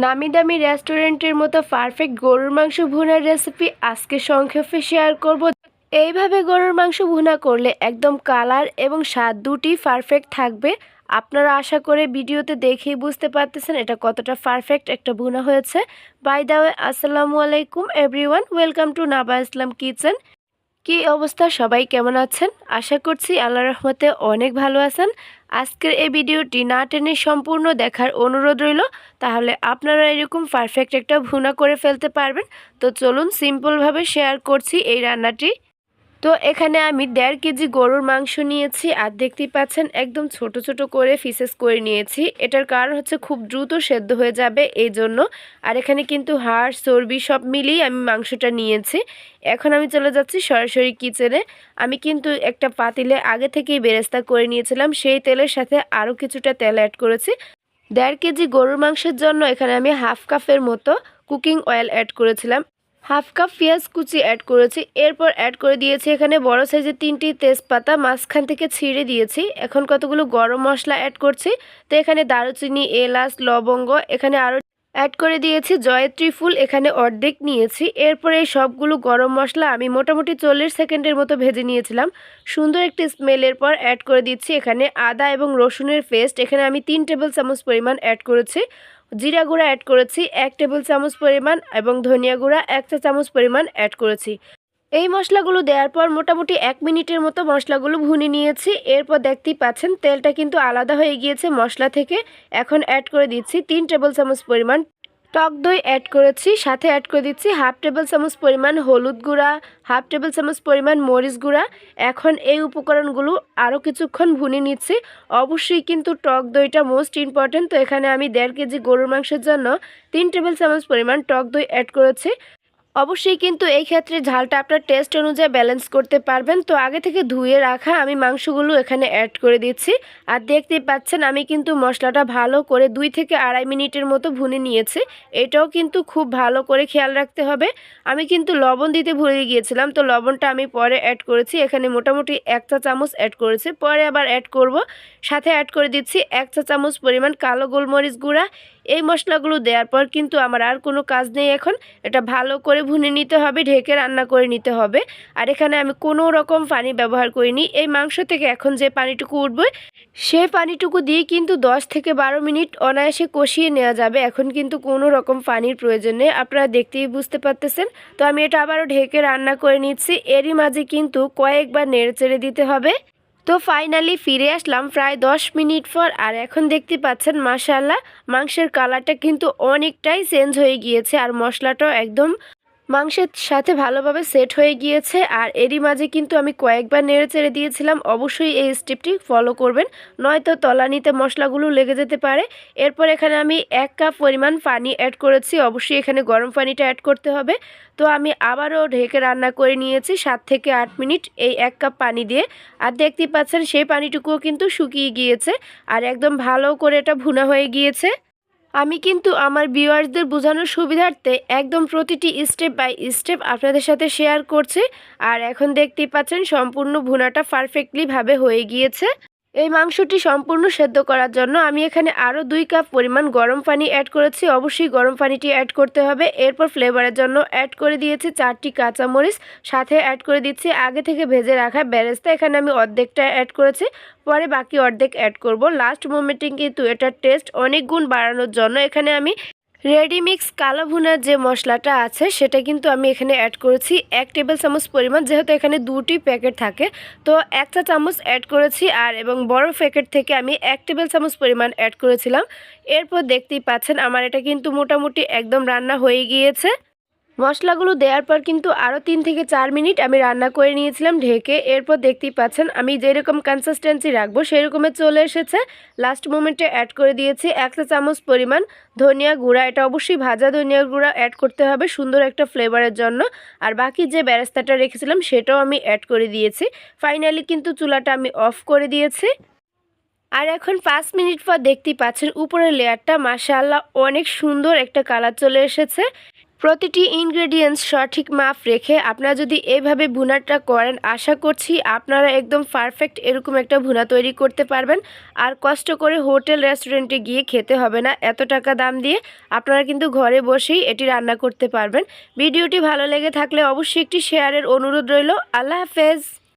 নামি দামি রেস্টুরেন্টের মতো পারফেক্ট গরুর মাংস ভুনার রেসিপি আজকে সংক্ষেপে শেয়ার করব। এইভাবে গরুর মাংস ভুনা করলে একদম কালার এবং স্বাদ দুটি পারফেক্ট থাকবে। আপনারা আশা করে ভিডিওতে দেখেই বুঝতে পারতেছেন এটা কতটা পারফেক্ট একটা ভুনা হয়েছে। বাই দা ওয়ে আসসালামু আলাইকুম everyone welcome to Naba Islam kitchen কি অবস্থা? সবাই কেমন আছেন? আশা করছি আল্লাহ রহমতে অনেক ভালো আছেন। আজকের এই ভিডিওটি না টেনে সম্পূর্ণ দেখার অনুরোধ রইল। তাহলে আপনারা এরকম পারফেক্ট একটা ভুনা করে ফেলতে পারবেন। তো চলুন সিম্পলভাবে শেয়ার করছি এই রান্নাটি। তো এখানে আমি দেড় কেজি গরুর মাংস নিয়েছি আর দেখতেই পাচ্ছেন একদম ছোট ছোট করে ফিসেস করে নিয়েছি। এটার কারণ হচ্ছে খুব দ্রুত সেদ্ধ হয়ে যাবে এই জন্য আর এখানে কিন্তু হাড়, চর্বি সব মিলিয়ে আমি মাংসটা নিয়েছি। এখন আমি চলে যাচ্ছি সরাসরি কিচেনে আমি কিন্তু একটা পাতিলে আগে থেকেই বেরেস্তা করে নিয়েছিলাম, সেই তেলের সাথে আরও কিছুটা তেল অ্যাড করেছি। দেড় কেজি গরুর মাংসের জন্য এখানে আমি হাফ কাপের মতো কুকিং অয়েল অ্যাড করেছিলাম। হাফ কাপ পেঁয়াজ কুচি অ্যাড করেছি। এরপর অ্যাড করে দিয়েছি এখানে বড় সাইজের তিনটি তেজপাতা, মাঝখান থেকে ছিঁড়ে দিয়েছি। এখন কতগুলো গরম মশলা অ্যাড করছি? তো এখানে দারুচিনি, এলাচ, লবঙ্গ, এখানে আরও অ্যাড করে দিয়েছি, জয়ত্রী ফুল এখানে অর্ধেক নিয়েছি। এরপরে এই সবগুলো গরম মশলা আমি মোটামুটি চল্লিশ সেকেন্ডের মতো ভেজে নিয়েছিলাম। সুন্দর একটি স্মেলের পর অ্যাড করে দিচ্ছি এখানে আদা এবং রসুনের পেস্ট এখানে আমি তিন টেবিল চামচ পরিমাণ অ্যাড করেছি। জিরা গুঁড়া অ্যাড করেছি, এক টেবিল চামচ পরিমাণ এবং ধনিয়া গুঁড়া এক চা চামচ পরিমাণ অ্যাড করেছি। এই মশলাগুলো দেওয়ার পর মোটামুটি এক মিনিটের মতো মশলাগুলো ভুনে নিয়েছি। এরপর দেখতেই পাচ্ছেন, তেলটা কিন্তু আলাদা হয়ে গিয়েছে মশলা থেকে। এখন অ্যাড করে দিচ্ছি তিন টেবিল চামচ পরিমাণ টক দই অ্যাড করেছি, সাথে অ্যাড করে দিচ্ছি হাফ টেবিল চামচ পরিমাণ হলুদ গুঁড়া হাফ টেবিল চামচ পরিমাণ মরিচ গুঁড়া। এখন এই উপকরণগুলো আরও কিছুক্ষণ ভুনে নিচ্ছি। অবশ্যই কিন্তু টক দইটা মোস্ট ইম্পর্টেন্ট তো এখানে আমি দেড় কেজি গরুর মাংসের জন্য তিন টেবিল চামচ পরিমাণ টক দই অ্যাড করেছি। অবশ্যই কিন্তু এই ক্ষেত্রে ঝালটা আপনার টেস্ট অনুযায়ী ব্যালেন্স করতে পারবেন। তো আগে থেকে ধুয়ে রাখা আমি মাংসগুলো এখানে অ্যাড করে দিচ্ছি। আর দেখতেই পাচ্ছেন আমি কিন্তু মশলাটা ভালো করে দুই থেকে আড়াই মিনিটের মতো ভুনে নিয়েছি। এটাও কিন্তু খুব ভালো করে খেয়াল রাখতে হবে। আমি কিন্তু লবণ দিতে ভুলে গিয়েছিলাম, তো লবণটা আমি পরে অ্যাড করেছি। এখানে মোটামুটি এক চা চামচ অ্যাড করেছি। পরে আবার অ্যাড করব। সাথে অ্যাড করে দিচ্ছি এক চা চামচ পরিমাণ কালো গোলমরিচ গুঁড়া। এই মশলাগুলো দেওয়ার পর কিন্তু আমার আর কোনো কাজ নেই এখন। এটা ভালো করে ভুনে নিতে হবে, ঢেকে রান্না করে নিতে হবে। আর এখানে আমি কোনো রকম পানি ব্যবহার করিনি। এই মাংস থেকে এখন যে পানিটুকু উঠবে, সেই পানিটুকু দিয়ে কিন্তু 10 থেকে বারো মিনিট অনায়াসে কষিয়ে নেওয়া যাবে। এখন কিন্তু কোনো রকম পানির প্রয়োজন নেই। আপনারা দেখতেই বুঝতে পারতেছেন। তো আমি এটা আবারও ঢেকে রান্না করে নিচ্ছি। এরই মাঝে কিন্তু কয়েকবার নেড়ে চেড়ে দিতে হবে। তো ফাইনালি ফিরে আসলাম প্রায় দশ মিনিট পর আর এখন দেখতে পাচ্ছেন মাসাল্লাহ মাংসের কালারটা কিন্তু অনেকটাই চেঞ্জ হয়ে গিয়েছে আর মশলাটাও একদম মাংসের সাথে ভালোভাবে সেট হয়ে গিয়েছে আর এরই মাঝে কিন্তু আমি কয়েকবার নেড়ে চেড়ে দিয়েছিলাম। অবশ্যই এই স্টেপটি ফলো করবেন, নয়তো তলানিতে মশলাগুলো লেগে যেতে পারে। এরপর এখানে আমি এক কাপ পরিমাণ পানি অ্যাড করেছি, অবশ্যই এখানে গরম পানিটা অ্যাড করতে হবে। তো আমি আবারও ঢেকে রান্না করে নিয়েছি সাত থেকে আট মিনিট এই এক কাপ পানি দিয়ে। আর দেখতেই পাচ্ছেন সেই পানিটুকুও কিন্তু শুকিয়ে গিয়েছে আর একদম ভালো করে এটা ভুনা হয়ে গিয়েছে। আমি কিন্তু আমার ভিউয়ার্সদের বোঝানোর সুবিধার্থে একদম প্রতিটি স্টেপ বাই স্টেপ আপনাদের সাথে শেয়ার করছি। আর এখন দেখতেই পাচ্ছেন সম্পূর্ণ ভুনাটা পারফেক্টলিভাবে হয়ে গিয়েছে। এই মাংসটি সম্পূর্ণ সেদ্ধ করার জন্য আমি এখানে আরও দুই কাপ পরিমাণ গরম পানি অ্যাড করেছি। অবশ্যই গরম পানিটি অ্যাড করতে হবে। এরপর ফ্লেভারের জন্য অ্যাড করে দিয়েছি চারটি কাঁচামরিচ। সাথে অ্যাড করে দিচ্ছি আগে থেকে ভেজে রাখা ব্যারেস্তা এখানে আমি অর্ধেকটা অ্যাড করেছি। পরে বাকি অর্ধেক অ্যাড করব। লাস্ট মোমেন্টে কিন্তু এটার টেস্ট অনেক গুণ বাড়ানোর জন্য এখানে আমি রেডি মিক্স কালো ভুনার যে মশলাটা আছে, সেটা কিন্তু আমি এখানে অ্যাড করেছি। এক টেবিল চামচ পরিমাণ, যেহেতু এখানে দুটি প্যাকেট থাকে, তো এক চা চামচ অ্যাড করেছি আর এবং বড় প্যাকেট থেকে আমি এক টেবিল চামচ পরিমাণ অ্যাড করেছিলাম। এরপর দেখতেই পাচ্ছেন, আমার এটা কিন্তু মোটামুটি একদম রান্না হয়ে গিয়েছে। মশলাগুলো দেওয়ার পর কিন্তু আরও তিন থেকে চার মিনিট আমি রান্না করে নিয়েছিলাম ঢেকে। এরপর দেখতেই পাচ্ছেন, আমি যেরকম কনসিস্টেন্সি রাখব সেই রকমের চলে এসেছে। লাস্ট মোমেন্টে অ্যাড করে দিয়েছি এক চা চামচ পরিমাণ ধনিয়া গুঁড়া। এটা অবশ্যই ভাজা ধনিয়া গুঁড়া অ্যাড করতে হবে সুন্দর একটা ফ্লেভারের জন্য। আর বাকি যে ব্যারেস্তাটা রেখেছিলাম সেটাও আমি অ্যাড করে দিয়েছি। ফাইনালি কিন্তু চুলাটা আমি অফ করে দিয়েছি। আর এখন পাঁচ মিনিট পর দেখতেই পাচ্ছেন, উপরের লেয়ারটা মাশাআল্লাহ অনেক সুন্দর একটা কালার চলে এসেছে। প্রতিটি ইনগ্রেডিয়েন্টস সঠিক মাপ রেখে আপনারা যদি এভাবে ভুনাটা করেন, আশা করছি আপনারা একদম পারফেক্ট এরকম একটা ভুনা তৈরি করতে পারবেন। আর কষ্ট করে হোটেল রেস্টুরেন্টে গিয়ে খেতে হবে না। এত টাকা দাম দিয়ে আপনারা কিন্তু ঘরে বসেই এটি রান্না করতে পারবেন। ভিডিওটি ভালো লেগে থাকলে অবশ্যই একটি শেয়ারের অনুরোধ রইল। আল্লাহ হাফেজ!